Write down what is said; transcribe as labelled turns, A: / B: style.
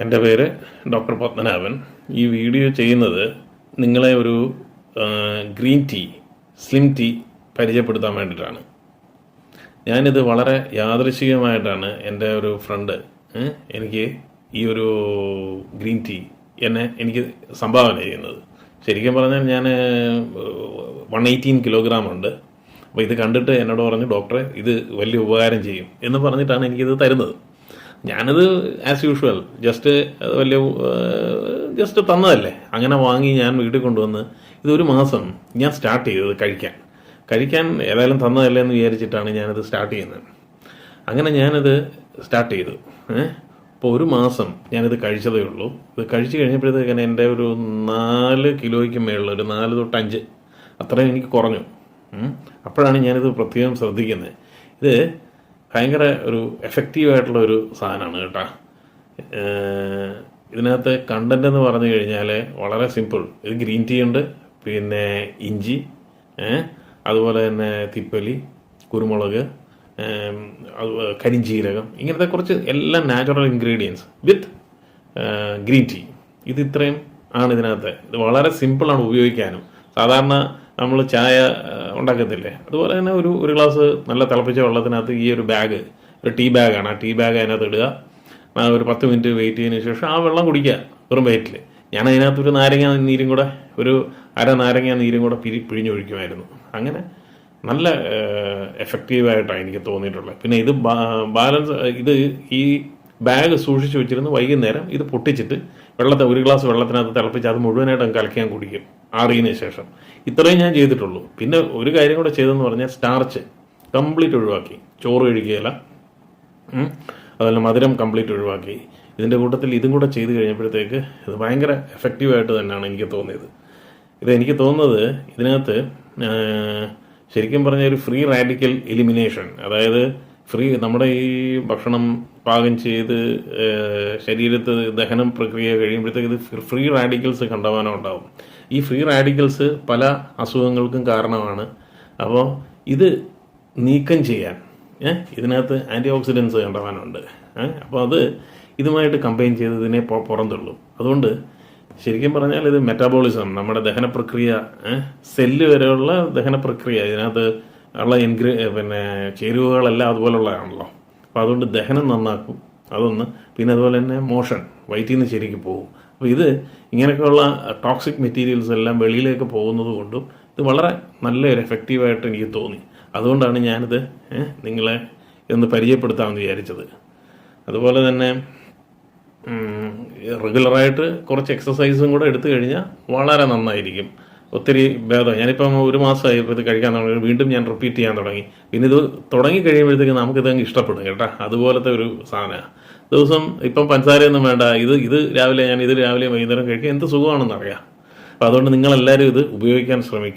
A: എന്റെ പേര് ഡോക്ടർ പത്മനാഭൻ. ഈ വീഡിയോ ചെയ്യുന്നത് നിങ്ങളെ ഒരു ഗ്രീൻ ടീ സ്ലിം ടീ പരിചയപ്പെടുത്താൻ വേണ്ടിയിട്ടാണ്. ഞാനിത് വളരെ യാദൃശികമായിട്ടാണ് എന്റെ ഒരു ഫ്രണ്ട് എനിക്ക് ഈ ഒരു ഗ്രീൻ ടീ എന്നെ എനിക്ക് സംഭാവന ചെയ്യുന്നത്. ശരിക്കും പറഞ്ഞാൽ ഞാൻ വൺ എയ്റ്റീൻ കിലോഗ്രാം ഉണ്ട്. അപ്പോൾ ഇത് കണ്ടിട്ട് എന്നോട് പറഞ്ഞു ഡോക്ടറെ ഇത് വലിയ ഉപകാരം ചെയ്യും എന്ന് പറഞ്ഞിട്ടാണ് എനിക്കിത് തരുന്നത്. ഞാനത് ആസ് യൂഷ്വൽ ജസ്റ്റ് വലിയ ജസ്റ്റ് തന്നതല്ലേ. അങ്ങനെ വാങ്ങി ഞാൻ വീട്ടിൽ കൊണ്ടുവന്ന് ഇതൊരു മാസം ഞാൻ സ്റ്റാർട്ട് ചെയ്തത് കഴിക്കാൻ. കഴിക്കാൻ ഏതായാലും തന്നതല്ലേ എന്ന് വിചാരിച്ചിട്ടാണ് ഞാനത് സ്റ്റാർട്ട് ചെയ്യുന്നത്. അങ്ങനെ ഞാനത് സ്റ്റാർട്ട് ചെയ്തു. ഇപ്പോൾ ഒരു മാസം ഞാനിത് കഴിച്ചതേ ഉള്ളൂ. ഇത് കഴിച്ചു കഴിഞ്ഞപ്പോഴത്തേക്കാണ് എന്റെ ഒരു നാല് കിലോയ്ക്ക് മേളിൽ ഒരു നാല് തൊട്ട് അഞ്ച് അത്രയും എനിക്ക് കുറഞ്ഞു. അപ്പോഴാണ് ഞാനിത് പ്രത്യേകം ശ്രദ്ധിക്കുന്നത്. ഇത് ഭയങ്കര ഒരു എഫക്റ്റീവ് ആയിട്ടുള്ള ഒരു സാധനമാണ് കേട്ടോ. ഇതിനകത്ത് കണ്ടന്റ് എന്ന് പറഞ്ഞു കഴിഞ്ഞാൽ വളരെ സിമ്പിൾ ഇത് ഗ്രീൻ ടീ ഉണ്ട് പിന്നെ ഇഞ്ചി അതുപോലെ തന്നെ തിപ്പലി കുരുമുളക് കരിഞ്ചീരകം ഇങ്ങനത്തെ കുറച്ച് എല്ലാം natural ingredients with green tea ഇത് ഇത്രയും ആണ് ഇതിനകത്ത്. ഇത് വളരെ സിമ്പിളാണ് ഉപയോഗിക്കാനും. സാധാരണ നമ്മൾ ചായ ഉണ്ടാക്കത്തില്ലേ? അതുപോലെ തന്നെ ഒരു ഒരു ഗ്ലാസ് നല്ല തിളപ്പിച്ച വെള്ളത്തിനകത്ത് ഈ ഒരു ബാഗ് ഒരു ടീ ബാഗാണ് ആ ടീ ബാഗ് അതിനകത്ത് ഇടുക. ഒരു പത്ത് മിനിറ്റ് വെയിറ്റ് ചെയ്തതിന് ശേഷം ആ വെള്ളം കുടിക്കുക വെറും വെയിറ്റിൽ ഞാൻ അതിനകത്ത് ഒരു നാരങ്ങ നീരും കൂടെ ഒരു അര നാരങ്ങ നീരും കൂടെ പിരി പിഴിഞ്ഞൊഴിക്കുമായിരുന്നു. അങ്ങനെ നല്ല എഫക്റ്റീവായിട്ടാണ് എനിക്ക് തോന്നിയിട്ടുള്ളത്. പിന്നെ ഇത് ബാലൻസ് ഇത് ഈ ബാഗ് സൂക്ഷിച്ചു വെച്ചിരുന്ന് വൈകുന്നേരം ഇത് പൊട്ടിച്ചിട്ട് വെള്ളത്തെ ഒരു ഗ്ലാസ് വെള്ളത്തിനകത്ത് തിളപ്പിച്ച് അത് മുഴുവനായിട്ട് കലക്കാൻ കുടിക്കും. ആറിയതിന് ശേഷം. ഇത്രയും ഞാൻ ചെയ്തിട്ടുള്ളൂ. പിന്നെ ഒരു കാര്യം കൂടെ ചെയ്തെന്ന് പറഞ്ഞാൽ സ്റ്റാർച്ച് കംപ്ലീറ്റ് ഒഴിവാക്കി. ചോറ് കഴിക്കുകയില്ല. അതുപോലെ മധുരം കംപ്ലീറ്റ് ഒഴിവാക്കി. ഇതിന്റെ കൂട്ടത്തിൽ ഇതും കൂടെ ചെയ്ത് കഴിഞ്ഞപ്പോഴത്തേക്ക് ഇത് ഭയങ്കര എഫക്റ്റീവായിട്ട് തന്നെയാണ് എനിക്ക് തോന്നിയത്. ഇത് എനിക്ക് തോന്നുന്നത് ഇതിനകത്ത് ശരിക്കും പറഞ്ഞ ഒരു ഫ്രീ റാഡിക്കൽ എലിമിനേഷൻ അതായത് ഫ്രീ നമ്മുടെ ഈ ഭക്ഷണം പാകം ചെയ്ത് ശരീരത്ത് ദഹനം പ്രക്രിയ കഴിയുമ്പോഴത്തേക്ക് ഇത് ഫ്രീ റാഡിക്കൽസ് കണ്ടമാനം ഉണ്ടാവും ഈ ഫ്രീ റാഡിക്കൽസ് പല അസുഖങ്ങൾക്കും കാരണമാണ്. അപ്പോൾ ഇത് നീക്കം ചെയ്യാൻ ഇതിനകത്ത് ആന്റി ഓക്സിഡൻസ് കണ്ടവാനുണ്ട് ഏഹ് അപ്പോൾ അത് ഇതുമായിട്ട് കമ്പൈൻ ചെയ്ത് ഇതിനെ പുറന്തള്ളും. അതുകൊണ്ട് ശരിക്കും പറഞ്ഞാൽ ഇത് മെറ്റാബോളിസം നമ്മുടെ ദഹന പ്രക്രിയ സെല്ല് വരെയുള്ള ദഹന പ്രക്രിയ ഇതിനകത്ത് ഉള്ള ഇൻഗ്രീ പിന്നെ ചേരുവകളെല്ലാം അതുപോലുള്ളതാണല്ലോ. അപ്പോൾ അതുകൊണ്ട് ദഹനം നന്നാക്കും. അതൊന്ന് പിന്നെ അതുപോലെ തന്നെ മോഷൻ വയറ്റിൽ നിന്ന് ശരിക്ക് പോകും. അപ്പോൾ ഇത് ഇങ്ങനെയൊക്കെയുള്ള ടോക്സിക് മെറ്റീരിയൽസ് എല്ലാം വെളിയിലേക്ക് പോകുന്നത് കൊണ്ടും ഇത് വളരെ നല്ലൊരു എഫക്റ്റീവായിട്ട് എനിക്ക് തോന്നി. അതുകൊണ്ടാണ് ഞാനിത് നിങ്ങളെ ഒന്ന് പരിചയപ്പെടുത്താമെന്ന് വിചാരിച്ചത്. അതുപോലെ തന്നെ റെഗുലറായിട്ട് കുറച്ച് എക്സസൈസും കൂടെ എടുത്തു കഴിഞ്ഞാൽ വളരെ നന്നായിരിക്കും. ഒത്തിരി ഭേദം. ഞാനിപ്പം ഒരു മാസമായി ഇത് കഴിക്കാൻ തുടങ്ങി. വീണ്ടും ഞാൻ റിപ്പീറ്റ് ചെയ്യാൻ തുടങ്ങി. പിന്നെ ഇത് തുടങ്ങി കഴിയുമ്പോഴത്തേക്ക് നമുക്കിത് അങ്ങ് ഇഷ്ടപ്പെടും കേട്ടോ. അതുപോലത്തെ ഒരു സാധനമാണ് ദിവസം ഇപ്പം പഞ്ചസാരയൊന്നും വേണ്ട. ഇത് ഇത് രാവിലെ ഞാൻ ഇത് രാവിലെ വൈകുന്നേരം കഴിക്കുക എന്ത് സുഖമാണെന്ന് അറിയാം അപ്പോൾ അതുകൊണ്ട് നിങ്ങളെല്ലാവരും ഇത് ഉപയോഗിക്കാൻ ശ്രമിക്കും.